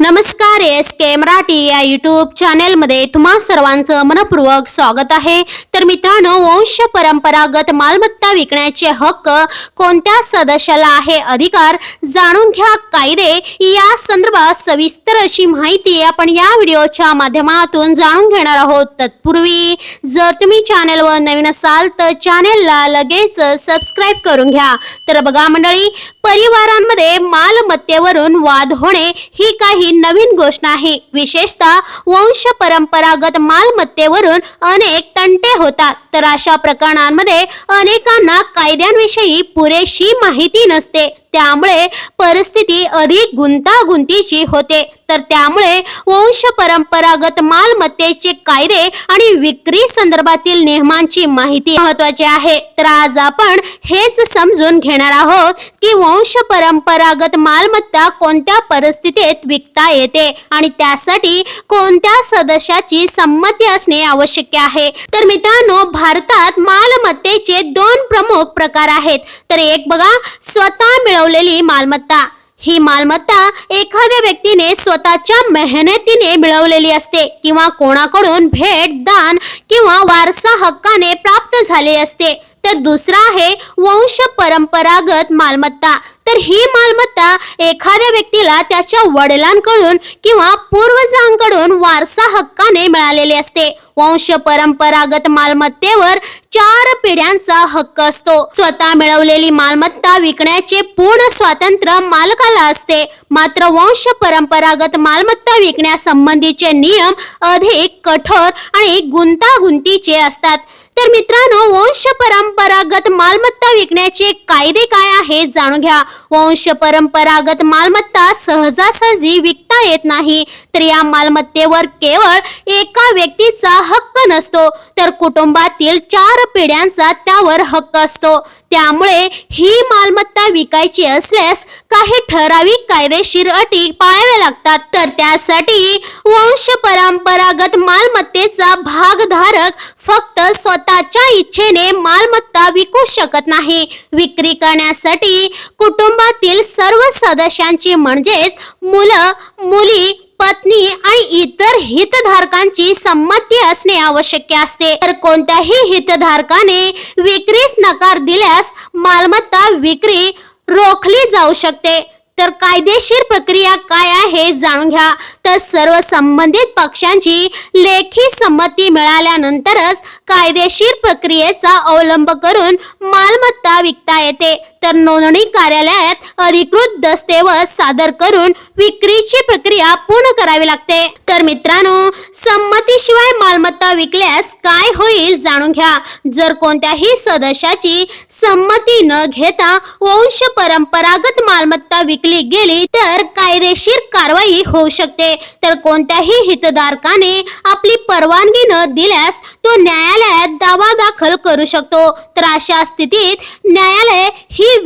नमस्कार एस के मराठी या युट्यूब चॅनेलमध्ये तुम्हा सर्वांचं मनपूर्वक स्वागत आहे. तर मित्रांनो वंश परंपरागत मालमत्ता विकण्याचे हक्क कोणत्या सदस्याला आहे अधिकार जाणून घ्या कायदे. या संदर्भात सविस्तर अशी माहिती आपण या व्हिडिओच्या माध्यमातून जाणून घेणार आहोत. तत्पूर्वी जर तुम्ही चॅनेलवर नवीन असाल तर चॅनेलला लगेच सबस्क्राईब करून घ्या. तर बघा मंडळी परिवारांमध्ये मालमत्तेवरून वाद होणे ही काही नवीन गोष्ट नाही विशेषतः वंश परंपरागत मालमत्तेवरून अनेक तंटे होतात. तर अशा प्रकरणांमध्ये अनेकांना कायद्यांविषयी पुरेशी माहिती नसते. त्यामुळे परिस्थिती अधिक गुंतागुंतीची होते. तर त्यामुळे वंश परंपरागत मालमत्तेचे कायदे आणि विक्री संदर्भातील नियमांची माहिती महत्वाची आहे. तर आज आपण हेच समजून घेणार आहोत की वंश परंपरागत मालमत्ता कोणत्या परिस्थितीत विकता येते आणि त्यासाठी कोणत्या सदस्याची संमती असणे आवश्यक आहे. तर मित्रांनो भारतात मालमत्तेचे दोन प्रमुख प्रकार आहेत. तर एक बघा स्वतः मिळवलेली मालमत्ता. ही मालमत्ता एखाद्या व्यक्तीने स्वतःच्या मेहनतीने मिळवलेली असते किंवा कोणाकडून भेट दान किंवा वारसा हक्काने प्राप्त झाले असते. तर दुसरा आहे वंश परंपरागत मालमत्ता. तर ही मालमत्ता एखाद्या व्यक्तीला त्याच्या वडिलांकडून किंवा पूर्वजांकडून वारसा हक्काने मिळालेली असते. वंश परंपरागत मालमत्तेवर चार पिढ्यांचा हक्क असतो. स्वतः मिळवलेली मालमत्ता विकण्याचे पूर्ण स्वातंत्र्य मालकाला असते. मात्र वंश परंपरागत मालमत्ता विकण्यासंबंधीचे नियम अधिक कठोर आणि गुंतागुंतीचे असतात. तर मित्रांनो वंश परंपरागत मालमत्ता विकण्याचे कायदे काय आहे जाणून घ्या. वंश परंपरागत मालमत्ता सहजासहजी विकता येत नाही तर या मालमत्तेवर केवळ एका व्यक्तीचा हक्क नसतो तर कुटुंबातील चार पिढ्यांचा त्यावर हक्क असतो. त्यामुळे ही मालमत्ता विकायची असल्यास काही ठराविक कायदेशीर अटी पाळाव्या लागतात. तर त्यासाठी वंश परंपरागत मालमत्तेचा भागधारक फक्त स्वतःच्या इच्छेने मालमत्ता विकू शकत नाही. विक्री करण्यासाठी कुटुंबातील सर्व सदस्यांची म्हणजेच मुलं मुली पत्नी आणि इतर हितधारकांची संमती असणे आवश्यक असते. तर कोणत्याही हितधारकाने विक्रीस नकार दिल्यास मालमत्ता विक्री रोखली जाऊ शकते. तर कायदेशीर प्रक्रिया काय आहे जाणून घ्या. तर सर्व संबंधित पक्षांची लेखी संमती मिळाल्यानंतरच कायदेशीर प्रक्रियेचा अवलंब करून मालमत्ता विकता येते. तर नोंदणी कार्यालयात अधिकृत दस्तऐवज सादर करून विक्रीची प्रक्रिया पूर्ण करावी लागते. तर मित्रांनो संमतीशिवाय मालमत्ता विकल्यास काय होईल जाणून घ्या. जर कोणत्याही सदस्याची संमती न घेता वंश परंपरागत मालमत्ता विकली गेली तर कायदेशीर कारवाई होऊ शकते. तर कोणत्याही हितधारकाने आपली परवानगी न दिल्यास तो न्यायालयात दावा दाखल करू शकतो. तर अशा स्थितीत न्यायालय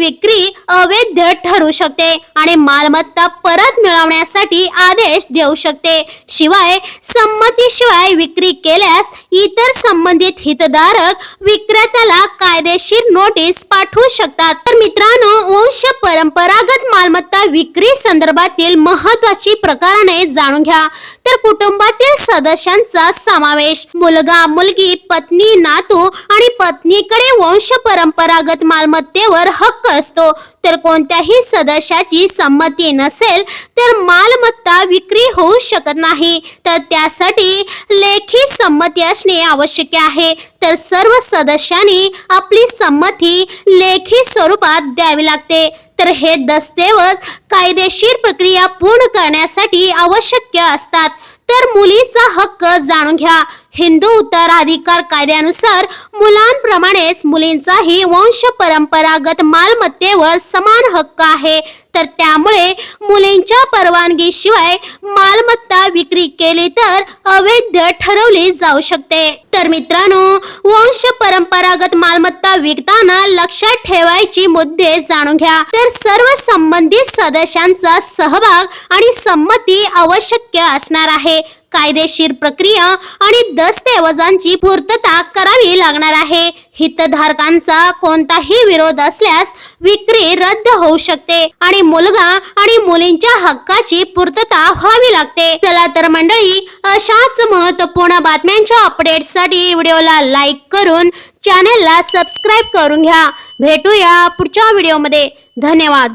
विक्री अवैध ठरू शकते आणि मालमत्ता परत मिळवण्यासाठी आदेश देऊ शकते. शिवाय संमतीशिवाय विक्री केल्यास इतर संबंधित हितधारक विक्रेत्याला कायदेशीर नोटीस पाठवू शकतात. तर मित्रांनो वंश परंपरागत मालमत्ता विक्री संदर्भातील महत्वाची प्रकाराने जाणून घ्या. तर कुटुंबातील सदस्यांचा समावेश. मुलगा मुलगी पत्नी नातू आणि पत्नीकडे वंश परंपरागत मालमत्तेवर हक्क असतो. तर कोणत्याही सदस्याची संमती नसेल तर मालमत्ता विक्री होऊ शकत नाही. तर त्यासाठी लेख संमती असणे आवश्यक आहे. तर सर्व सदस्यांनी आपली संमती लेखी स्वरूपात द्यावी लागते. तर हे दस्तऐवज कायदेशीर प्रक्रिया पूर्ण करण्यासाठी आवश्यक असतात. तर मुलीचा हक्क जाणून घ्या. हिंदू उत्तराधिकार कायद्यानुसार मुलांप्रमाणेच मुलींचाही वंश परंपरागत मालमत्तेवर समान हक्क आहे. तर त्यामुळे मुलींच्या परवानगीशिवाय मालमत्ता विक्री केली तर अवैध ठरवली जाऊ शकते. तर मित्रांनो वंश परंपरागत मालमत्ता विकताना लक्षात ठेवायची मुद्दे जाणून घ्या. तर सर्व संबंधित सदस्यांचा सहभाग आणि संमती आवश्यक असणार आहे. कायदेशीर प्रक्रिया आणि दस्तऐवजांची पूर्तता करावी लागणार आहे. हितधारकांचा कोणताही विरोध असल्यास विक्री रद्द होऊ शकते आणि मुलगा आणि मुलींच्या हक्काची पूर्तता व्हावी लागते. चला तर मंडळी अशाच महत्त्वपूर्ण बातम्यांच्या अपडेटसाठी व्हिडिओला लाईक करून चॅनेलला सबस्क्राईब करून घ्या. भेटूया पुढच्या व्हिडिओमध्ये. धन्यवाद.